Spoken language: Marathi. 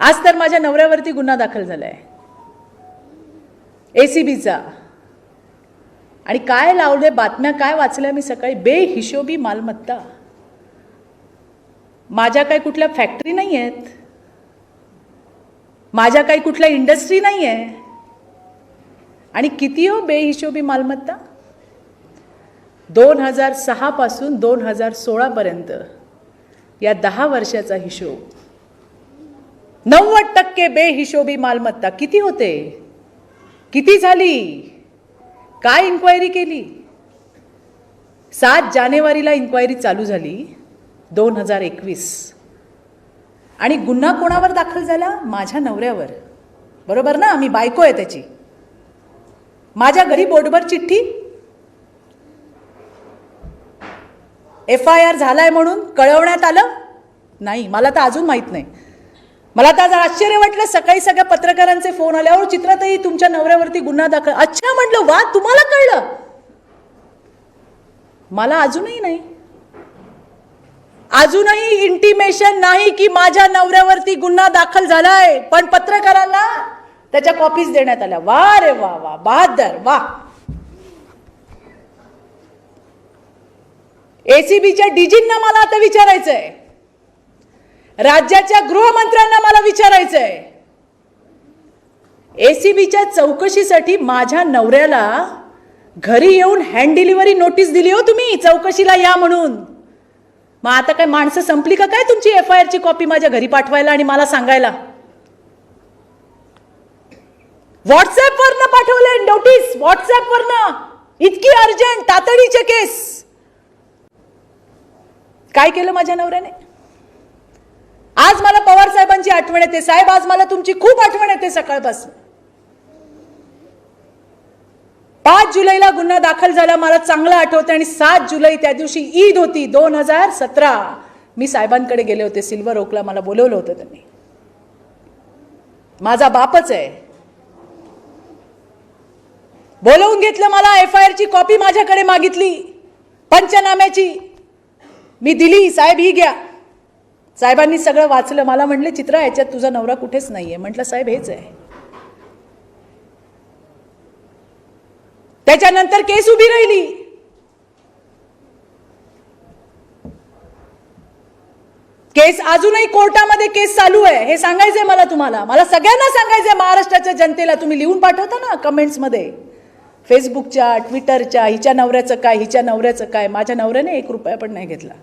आज तर माझ्या नवऱ्यावरती गुन्हा दाखल झाला आहे ए सी बीचा आणि काय लावले बातम्या काय वाचल्या मी सकाळी? बेहिशोबी मालमत्ता. माझ्या काही कुठल्या फॅक्टरी नाही आहेत माझ्या काही कुठल्या इंडस्ट्री नाही आहे आणि किती हो बेहिशोबी मालमत्ता? दोन हजार सहापासून दोन हजार सोळापर्यंत या दहा वर्षाचा हिशोब. नव्वद टक्के बेहिशोबी मालमत्ता. किती होते? किती झाली? काय इन्क्वायरी केली? सात जानेवारीला इन्क्वायरी चालू झाली दोन हजार एकवीस. आणि गुन्हा कोणावर दाखल झाला? माझ्या नवऱ्यावर. बरोबर ना? मी बायको आहे त्याची. माझ्या घरी बोर्डवर चिठ्ठी? एफ आय आर झालाय म्हणून कळवण्यात आलं? नाही मला तर अजून माहीत नाही. मला तर आज आश्चर्य वाटलं सकाळी सगळ्या पत्रकारांचे फोन आल्यावर चित्रातही तुमच्या नवऱ्यावरती गुन्हा दाखल. अच्छा म्हटलं वा तुम्हाला कळलं? मला अजूनही नाही. अजूनही इंटिमेशन नाही की माझ्या नवऱ्यावरती गुन्हा दाखल झालाय पण पत्रकारांना त्याच्या कॉपीज देण्यात आल्या. वा रे वा वा बहादर वा. एसीबीच्या डीजींना मला आता विचारायचंय. राज्याच्या गृहमंत्र्यांना मला विचारायचंय. एसीबीच्या चौकशीसाठी माझ्या नवऱ्याला घरी येऊन हँड डिलिव्हरी नोटीस दिली हो तुम्ही चौकशीला या म्हणून. मग आता काय माणसं संपली का काय तुमची एफ आय आरची कॉपी माझ्या घरी पाठवायला आणि मला सांगायला? व्हॉट्सअपवरनं पाठवलंय नोटीस व्हॉट्सअपवरनं इतकी अर्जंट तातडीचे केस काय केलं माझ्या नवऱ्याने? आज मला पवार साहेबांची आठवण येते. साहेब आज मला तुमची खूप आठवण येते सकाळपासून. पाच जुलैला गुन्हा दाखल झाला मला चांगलं आठवतं आणि सात जुलै त्या दिवशी ईद होती दोन हजार सतरा. मी साहेबांकडे गेले होते सिल्वर ओकला मला बोलवलं होतं त्यांनी. माझा बापच आहे. बोलवून घेतलं मला एफ आय आरची कॉपी माझ्याकडे मागितली पंचनाम्याची. मी दिली साहेब ही घ्या. साहेबांनी सगळं वाचलं. मला म्हटले चित्र याच्यात तुझा नवरा कुठेच नाहीये. म्हटलं साहेब हेच आहे. त्याच्यानंतर केस उभी राहिली. केस अजूनही कोर्टामध्ये केस चालू आहे. हे सांगायचंय मला तुम्हाला. मला सगळ्यांना सांगायचंय महाराष्ट्राच्या जनतेला. तुम्ही लिहून पाठवता ना कमेंट्समध्ये. फेसबुकच्या ट्विटरच्या हिच्या नवऱ्याचं काय हिच्या नवऱ्याचं काय. माझ्या नवऱ्याने एक रुपया पण नाही घेतला.